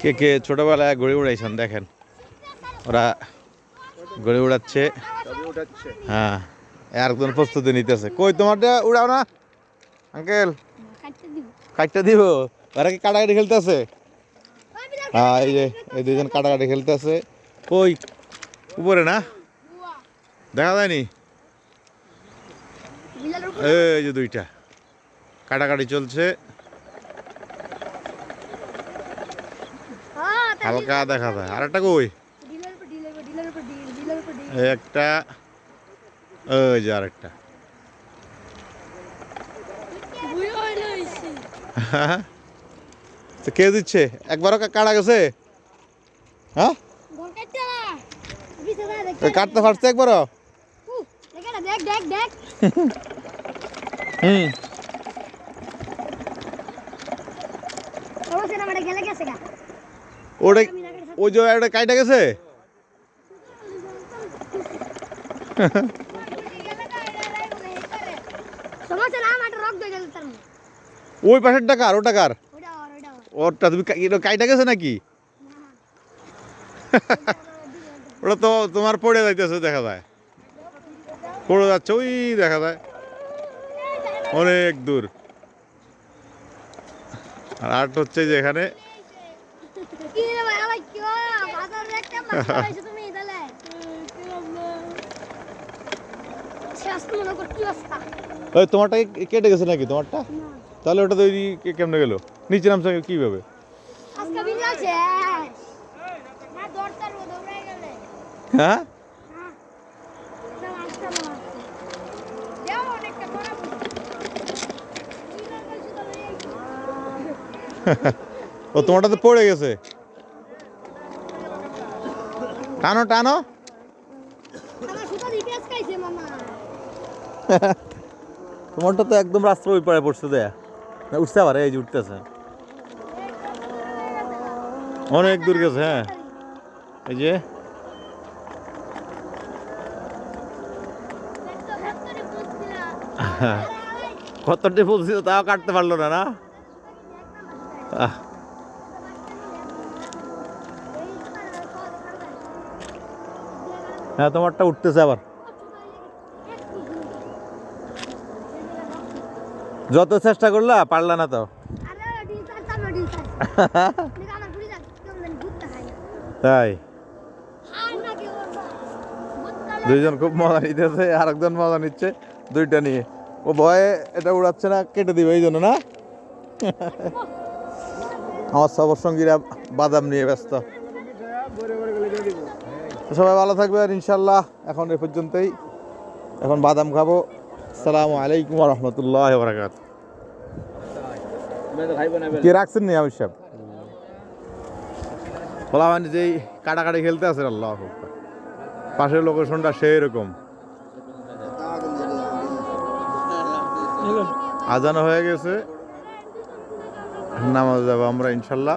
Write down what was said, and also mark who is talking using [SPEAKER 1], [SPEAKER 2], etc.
[SPEAKER 1] কে কে ছোটবেলায় ঘুড়ি উড়াইছেন, দেখেন। ওরা ঘুড়ি উড়াচ্ছে। হ্যাঁ একজন প্রস্তুতি নিতেছে। কই তোমারটা? উড়াও না। আঙ্কেল। কাটটা দিব। ওরা কি কাটাকাটি খেলতেছে? হ্যাঁ এই যে, এই দুজন কাটাকাটি খেলতেছে। কই? উপরে না? দেখা যায়নি? এই যে দুইটা। কাটাকাটি চলছে। হালকা দেখা যায়। আর একটা কই? একটা ওই যে আরেকটা। তো কে দিচ্ছে? একবারও কাটা গেছে? হ্যাঁ? কাটতে পারছে একবারও? হুম।
[SPEAKER 2] গেলে গেছে গা।
[SPEAKER 1] ওটা ওই যে একটা কাইটা গেছে। ওই পাশের টাকার ও টাকার
[SPEAKER 2] ওইটা ওর ওইটা ওর।
[SPEAKER 1] ওরটা তুমি কাইটা গেছে নাকি? ওটা তো তোমার পড়ে যাইতেছে, দেখা যায়। পড়ে যাচ্ছে, ওই দেখা যায়। অনেক দূর। আর আর্ট হচ্ছে যে এখানে
[SPEAKER 2] কি রে ভাই আমার কি হয় তুমি তাহলে মনে অবস্থা?
[SPEAKER 1] ওই তোমারটা কেটে গেছে নাকি? তোমারটা? তাহলে ওটা তো ওই কে- কেমনে গেল? নিচে নামছে কীভাবে? হ্যাঁ?
[SPEAKER 2] হ্যাঁ
[SPEAKER 1] ও তোমারটা তো পড়ে গেছে। টানো টানো। তোমারটা তো একদম রাস্তার ওই পাড়ে পড়ছে দেয়া। উঠতে পারে এই যে উঠতেছে। অনেক দূর গেছে হ্যাঁ। এই যে। কতটি বলছিল তাও কাটতে পারল না না? হ্যাঁ তোমারটা উঠতেছে আবার। যত চেষ্টা করলা, পারলা না তো। তাই। দুইজন খুব মজা নিতেছে আর একজন মজা নিচ্ছে দুইটা নিয়ে। ও ভয়ে এটা উড়াচ্ছে না, কেটে দিবে, এই জন্য না? আমার সবর সঙ্গীরা বাদাম নিয়ে ব্যস্ত। সবাই ভালো থাকবেন ইনশাল্লাহ এখন এ পর্যন্তই। এখন বাদাম খাব। সালামু আলাইকুম রহমতুল্লাহ বরাকাত কি রাখছেন নি আমি সাহেব? বলা মানে যেই কাটাকাটি খেলতে আছে আল্লাহ। পাশের লোকেশনটা সেই রকম আজানো হয়ে গেছে। নামাজ যাব আমরা ইনশাল্লাহ